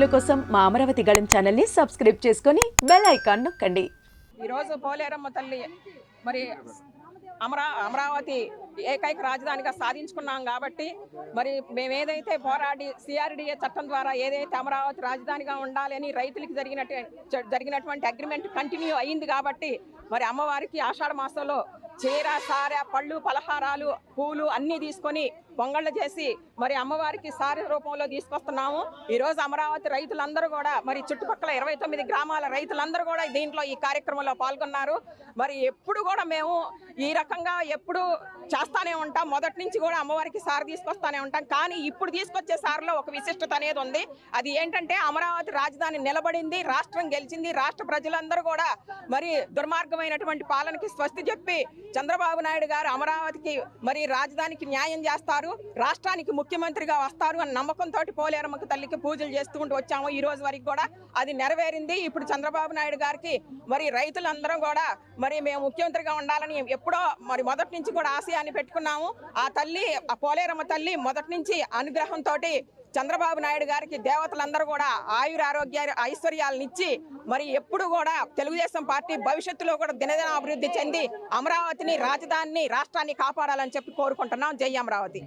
వీడియోల కోసం మా అమరావతి గళం ఛానల్ని సబ్స్క్రైబ్ చేసుకొని బెల్ ఐకాన్ నొక్కండి. ఈరోజు పోలేరమ్మ తల్లి మరి అమరా అమరావతి ఏకైక రాజధానిగా సాధించుకున్నాం కాబట్టి మరి మేము ఏదైతే పోరాడి సిఆర్డిఏ చట్టం ద్వారా ఏదైతే అమరావతి రాజధానిగా ఉండాలని రైతులకు జరిగినట్టు జరిగినటువంటి అగ్రిమెంట్ కంటిన్యూ అయింది కాబట్టి మరి అమ్మవారికి ఆషాఢ మాసంలో చీర సార పళ్ళు పలహారాలు పూలు అన్నీ తీసుకొని పొంగళ్ళు చేసి మరి అమ్మవారికి సారి రూపంలో తీసుకొస్తున్నాము. ఈరోజు అమరావతి రైతులందరూ కూడా మరి చుట్టుపక్కల ఇరవై తొమ్మిది గ్రామాల రైతులందరూ కూడా దీంట్లో ఈ కార్యక్రమంలో పాల్గొన్నారు. మరి ఎప్పుడు కూడా మేము ఈ రకంగా ఎప్పుడు చేస్తానే ఉంటాం. మొదటి నుంచి కూడా అమ్మవారికి సారి తీసుకొస్తానే ఉంటాం. కానీ ఇప్పుడు తీసుకొచ్చే సారిలో ఒక విశిష్టత అనేది ఉంది. అది ఏంటంటే అమరావతి రాజధాని నిలబడింది రాష్ట్రం గెలిచింది రాష్ట్ర ప్రజలందరూ కూడా మరి దుర్మార్గమైనటువంటి పాలనకి స్వస్తి చెప్పి చంద్రబాబు నాయుడు గారు అమరావతికి మరి రాజధానికి న్యాయం చేస్తారు రాష్ట్రానికి ముఖ్యమంత్రిగా వస్తారు అని నమ్మకంతో పోలేరమ్మకి తల్లికి పూజలు చేసుకుంటూ వచ్చాము ఈ రోజు వరకు కూడా. అది నెరవేరింది. ఇప్పుడు చంద్రబాబు నాయుడు గారికి మరి రైతులందరం కూడా మరి మేము ముఖ్యమంత్రిగా ఉండాలని ఎప్పుడో మరి మొదటి నుంచి కూడా ఆశయాన్ని పెట్టుకున్నాము. ఆ తల్లి ఆ పోలేరమ్మ తల్లి మొదటి నుంచి అనుగ్రహంతో చంద్రబాబు నాయుడు గారికి దేవతలందరూ కూడా ఆయుర ఆరోగ్య ఐశ్వర్యాలనిచ్చి మరి ఎప్పుడు కూడా తెలుగుదేశం పార్టీ భవిష్యత్తులో కూడా దినదిన అభివృద్ధి చెంది అమరావతిని రాజధానిని రాష్ట్రాన్ని కాపాడాలని చెప్పి కోరుకుంటున్నాం. జై అమరావతి.